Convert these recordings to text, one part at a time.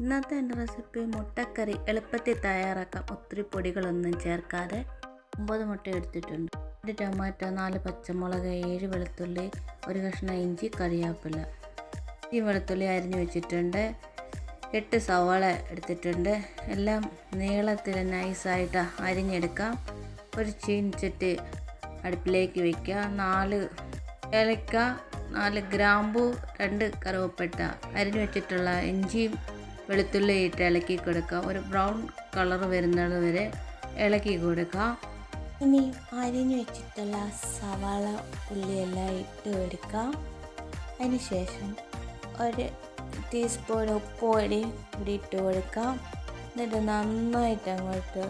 ഇന്നത്തെ എന്റെ റെസിപ്പി മുട്ടക്കറി എളുപ്പത്തിൽ തയ്യാറാക്കാം. ഒത്തിരി പൊടികളൊന്നും ചേർക്കാതെ ഒമ്പത് മുട്ട എടുത്തിട്ടുണ്ട്. രണ്ട് ടൊമാറ്റോ നാല് പച്ചമുളക് ഏഴ് വെളുത്തുള്ളി ഒരു കഷ്ണം ഇഞ്ചി കറിവേപ്പില. ഈ വെളുത്തുള്ളി അരിഞ്ഞു വെച്ചിട്ടുണ്ട്. എട്ട് സവാള എടുത്തിട്ടുണ്ട്. എല്ലാം നീളത്തിൽ നൈസായിട്ട് അരിഞ്ഞെടുക്കാം. ഒരു ചീനിച്ചിട്ട് അടുപ്പിലേക്ക് വയ്ക്കുക നാല് ഏലക്ക നാല് ഗ്രാമ്പു രണ്ട് കറുവപ്പട്ട. അരിഞ്ഞു വെച്ചിട്ടുള്ള ഇഞ്ചിയും വെളുത്തുള്ളി ഇട്ട് ഇളക്കി കൊടുക്കുക. ഒരു ബ്രൗൺ കളർ വരുന്നത് വരെ ഇളക്കി കൊടുക്കുക. ഇനി അരിഞ്ഞു വെച്ചിട്ടുള്ള സവാള ഉള്ളിയെല്ലാം ഇട്ട് കൊടുക്കാം അതിനുശേഷം ഒരു ടീസ്പൂൺ ഉപ്പുപൊടി കൂടി ഇട്ട് കൊടുക്കുക. എന്നിട്ട് നന്നായിട്ട് അങ്ങോട്ട്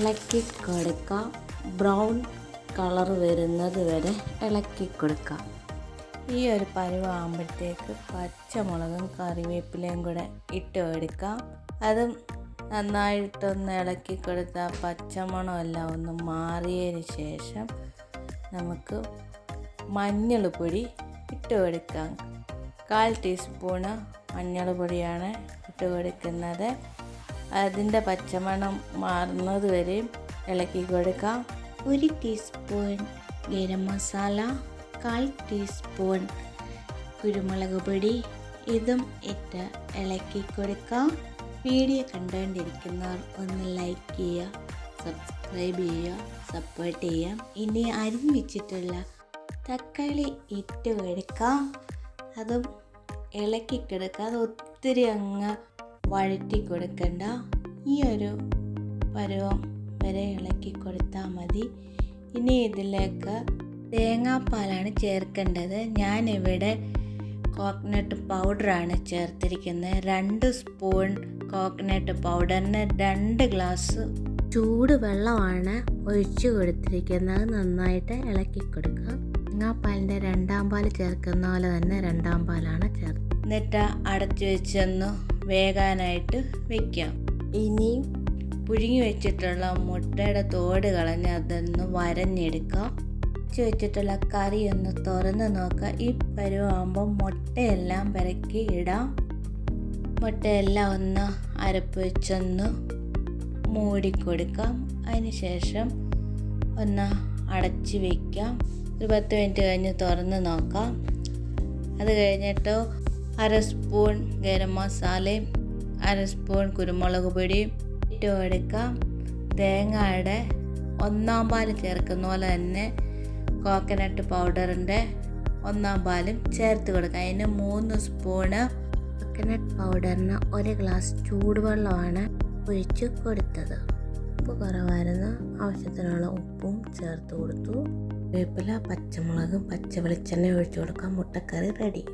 ഇളക്കി കൊടുക്കുക. ബ്രൗൺ കളർ വരുന്നത് വരെ ഇളക്കി കൊടുക്കാം ഈ ഒരു പരുവാകുമ്പോഴത്തേക്ക് പച്ചമുളകും കറിവേപ്പിലയും കൂടെ ഇട്ട് എടുക്കാം അതും നന്നായിട്ടൊന്ന് ഇളക്കി കൊടുത്താൽ പച്ചമണമെല്ലാം ഒന്ന് മാറിയതിന് ശേഷം നമുക്ക് മഞ്ഞൾപ്പൊടി പൊടി ഇട്ട് കൊടുക്കാം കാൽ ടീസ്പൂണ് മഞ്ഞൾ പൊടിയാണ് ഇട്ട് കൊടുക്കുന്നത് അതിന്റെ പച്ചമണം മാറുന്നത് വരെയും ഇളക്കി കൊടുക്കാം. ഒരു ടീസ്പൂൺ ഗരം മസാല. കാൽ ടീസ്പൂൺ കുരുമുളക് പൊടി. ഇതും ഇട്ട് ഇളക്കി കൊടുക്കാം. വീഡിയോ കണ്ടുകൊണ്ടിരിക്കുന്നവർ ഒന്ന് ലൈക്ക് ചെയ്യുക സബ്സ്ക്രൈബ് ചെയ്യുക സപ്പോർട്ട് ചെയ്യാം ഇനി അരിഞ്ഞു വെച്ചിട്ടുള്ള തക്കാളി ഇട്ട് കൊടുക്കാം അതും ഇളക്കി കിടക്കുക അത് ഒത്തിരി അങ്ങ് വഴറ്റി കൊടുക്കണ്ട. ഈ ഒരു പരുവം വരെ ഇളക്കി കൊടുത്താൽ മതി. ഇനി ഇതിലേക്ക് തേങ്ങാപ്പാലാണ് ചേർക്കേണ്ടത്. ഞാനിവിടെ കോക്കനട്ട് പൗഡറാണ് ചേർത്തിരിക്കുന്നത്. രണ്ട് സ്പൂൺ കോക്കനട്ട് പൗഡറിന് രണ്ട് ഗ്ലാസ് ചൂട് വെള്ളമാണ് ഒഴിച്ചു കൊടുത്തിരിക്കുന്നത്. നന്നായിട്ട് ഇളക്കി കൊടുക്കുക. തേങ്ങാപ്പാലിന്റെ രണ്ടാം പാൽ ചേർക്കുന്ന പോലെ തന്നെ രണ്ടാം പാലാണ് ചേർത്ത് എന്നിട്ട് അടച്ചു വെച്ചൊന്ന് വേകാനായിട്ട് വെക്കാം ഇനി പുഴുങ്ങി വെച്ചിട്ടുള്ള മുട്ടയുടെ തോട് കളഞ്ഞ് അതൊന്ന് വരഞ്ഞെടുക്കാം വെച്ച് വെച്ചിട്ടുള്ള കറി ഒന്ന് തുറന്ന് നോക്കുക ഈ പരുവാകുമ്പോൾ മുട്ടയെല്ലാം പിറക്കി ഇടാം. മുട്ടയെല്ലാം ഒന്ന് അരപ്പ് വെച്ചൊന്ന് മൂടിക്കൊടുക്കാം അതിന് ശേഷം ഒന്ന് അടച്ച് വയ്ക്കാം ഒരു പത്ത് മിനിറ്റ് കഴിഞ്ഞ് തുറന്ന് നോക്കാം. അത് കഴിഞ്ഞിട്ട് അര സ്പൂൺ ഗരം മസാലയും അര സ്പൂൺ കുരുമുളക് പൊടിയും ഇട്ട് കൊടുക്കാം തേങ്ങയുടെ ഒന്നാം പാൽ ചേർക്കുന്ന പോലെ തന്നെ കോക്കനട്ട് പൗഡറിന്റെ ഒന്നാം പാലും ചേർത്ത് കൊടുക്കുക അതിന് മൂന്ന് സ്പൂണ് കോക്കനട്ട് പൗഡറിന് ഒരു ഗ്ലാസ് ചൂടുവെള്ളമാണ് ഒഴിച്ച് കൊടുത്തത്. ഉപ്പ് കുറവായിരുന്നു. ആവശ്യത്തിനുള്ള ഉപ്പും ചേർത്ത് കൊടുത്തു. വേപ്പില പച്ചമുളകും പച്ച വെളിച്ചെണ്ണ ഒഴിച്ചു കൊടുക്കാം. മുട്ടക്കറി റെഡി